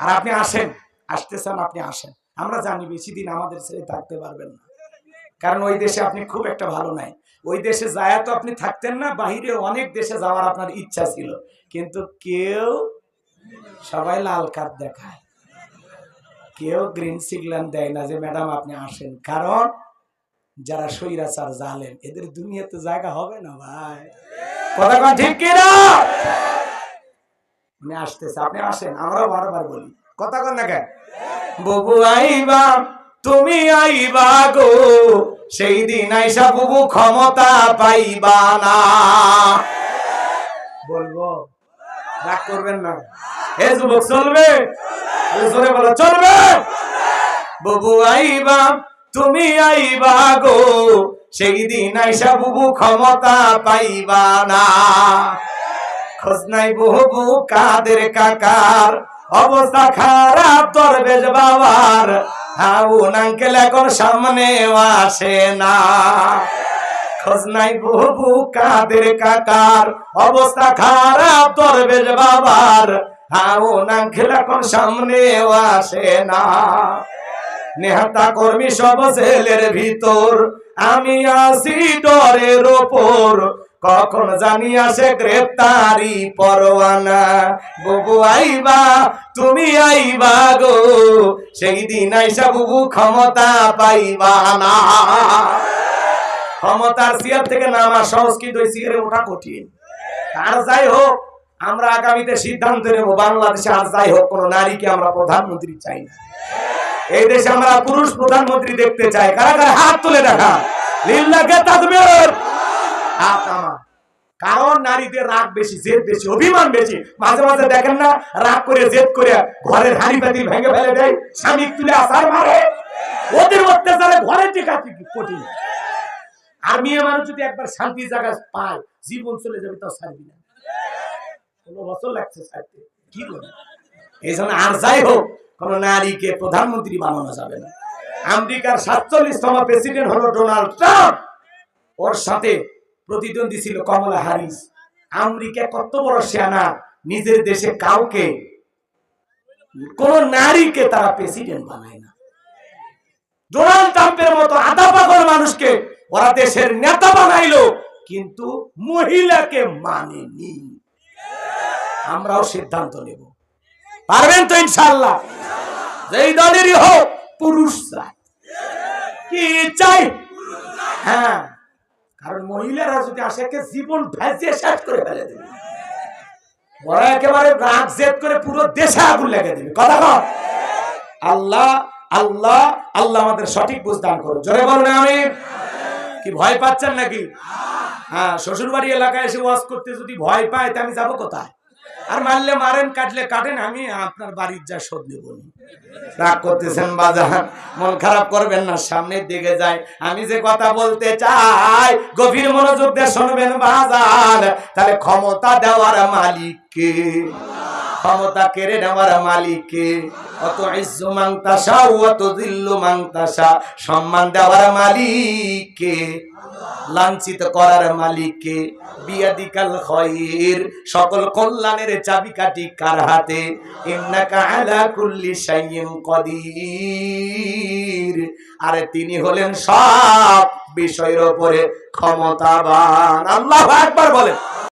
আর আপনি আসেন, আসতেছেন, আপনি আসেন। আমরা জানি বেশি দিন আমাদের ছেড়ে থাকতে পারবেন না। কারণ ওই দেশে আপনি খুব একটা ভালো নাই। ওই দেশে যায় তো আপনি থাকতেন না, বাহিরে অনেক দেশে যাওয়ার আপনার ইচ্ছা ছিল। কিন্তু কেউ সবাই লাল কার্ড দেখায়। কেউ গ্রিন সিগন্যাল দেয় না যে, ম্যাডাম, আপনি আসেন। কারণ যারা সৈরাচার জালেন এদের দুনিয়াতে জায়গা হবে না ভাই। কথা ঠিক কিনা? আমি আসতেছে আপনি আসেন আমরাও বারবার বলি। কথা কন না কেন? বুবু আইবা তুমি আইবা গো সেই দিন আইসা বুবু ক্ষমতা পাইবা না। বলব রাগ করবেন না। হে যুবক চলবে? জোরে বলো চলবে? বুবু আইবা তুমি আইবা গো সেই দিন আইসা বুবু ক্ষমতা পাইবা না। খোঁজ নাই বহু কাদের কাকার। অবস্থা খারাপ তোর বেশ বাবার হাউন সামনে আসে না। খোঁজ নাই বহু কাদের কাকার। অবস্থা খারাপ তোর বেশ বাবার হাউন আঙ্কেল সামনে আসে না। নেহাতা কর্মী সব জেলের ভিতর। আমি আসি ডরের ওপর। কখন জানি আসে গ্রেপ্তারি পরোয়ানা। বুবু আইবা, তুমি আইবা গো। সেই দিন আইসা বুবু ক্ষমতা পাইবা না। ক্ষমতার চেয়ার থেকে নামা সংস্কৃত ওই চেয়ারে ওঠা কঠিন। আর যাই হোক, আমরা আগামীতে সিদ্ধান্ত নেব, বাংলাদেশে আর যাই হোক, কোন নারীকে আমরা প্রধানমন্ত্রী চাই না। এই দেশে আমরা পুরুষ প্রধানমন্ত্রী দেখতে চাই। কারা কারা হাত তুলে দেখা লিল্লাকে তাকবীর হাত আমার। কারণ নারীদের রাগ বেশি, জেদ বেশি, অভিমান বেশি। মাঝে মাঝে দেখেন না, রাগ করে, জেদ করে ঘরের হাড়ি পাতি ভেঙে ফেলে দেয়, স্বামী তুলে আসার মারে। ওদের অত্যাচারে ঘরে টিকা কঠিন। আর মেয়ে মানুষ যদি একবার শান্তি জায়গা পায়, জীবন চলে যাবে, তাও ছাড়বি না। ষোলো বছর লাগছে ছাড়তে, কি বলে এই জন্য আর যাই হোক, কোন নারীকে প্রধানমন্ত্রী বানানো যাবে না। আমেরিকার সাতচল্লিশতম প্রেসিডেন্ট হলো ডোনাল্ড ট্রাম্প। ওর সাথে প্রতিদ্বন্দ্বী ছিল কমলা হারিস। আমেরিকা কত বড় সেনা, নিজের দেশে কাউকে, কোন নারীকে তারা প্রেসিডেন্ট বানায় না। ডোনাল্ড ট্রাম্পের মতো আধা পাগল মানুষকে ওরা দেশের নেতা বানাইলো, কিন্তু মহিলাকে মানেনি। আমরাও সিদ্ধান্ত নেব। পারবেন তো ইনশাল্লাহ যেই দলেরই হোক পুরুষ চাই কি চাই? হ্যাঁ। কারণ মহিলারা যদি আসে জীবন ভেজে শেষ করে ফেলে দেবে। ওরা একেবারে রাগ জেদ করে পুরো দেশে আগুন লেগে দেবে। কথা কর আল্লাহ আল্লাহ আল্লাহ আমাদের সঠিক বুঝদান করো জোরে বলুন আমি কি ভয় পাচ্ছেন নাকি? হ্যাঁ শ্বশুরবাড়ি এলাকায় এসে ওয়াশ করতে যদি ভয় পায়, তা আমি যাব কোথায়? আর মারলে মারেন, কাটলে কাটেন, আমি আপনার বাড়ির যা শোধ নেব। রাগ করতেছেন বাজার, মন খারাপ করবেন না, সামনের দিকে যায় আমি যে কথা বলতে চাই, গভীর মনোযোগ দিয়ে শুনবেন বাজার তাহলে ক্ষমতা দেওয়ার মালিককে ক্ষমতা কেড়ে নেওয়ার মালিককে। অত ইজ্জু মাংতাসা অত দিল্লু মাংতাসা সম্মান দেওয়ার মালিককে, লাঞ্ছিত করার মালিককে। বিয়াদিকাল খয়ের সকল কল্যাণের চাবিকাঠি কার হাতে? ইন্নাকা আলা কুল্লি শাইইন কদির। আরে তিনি হলেন সব বিষয়ের উপরে ক্ষমতাবান। আল্লাহু আকবার বলেন।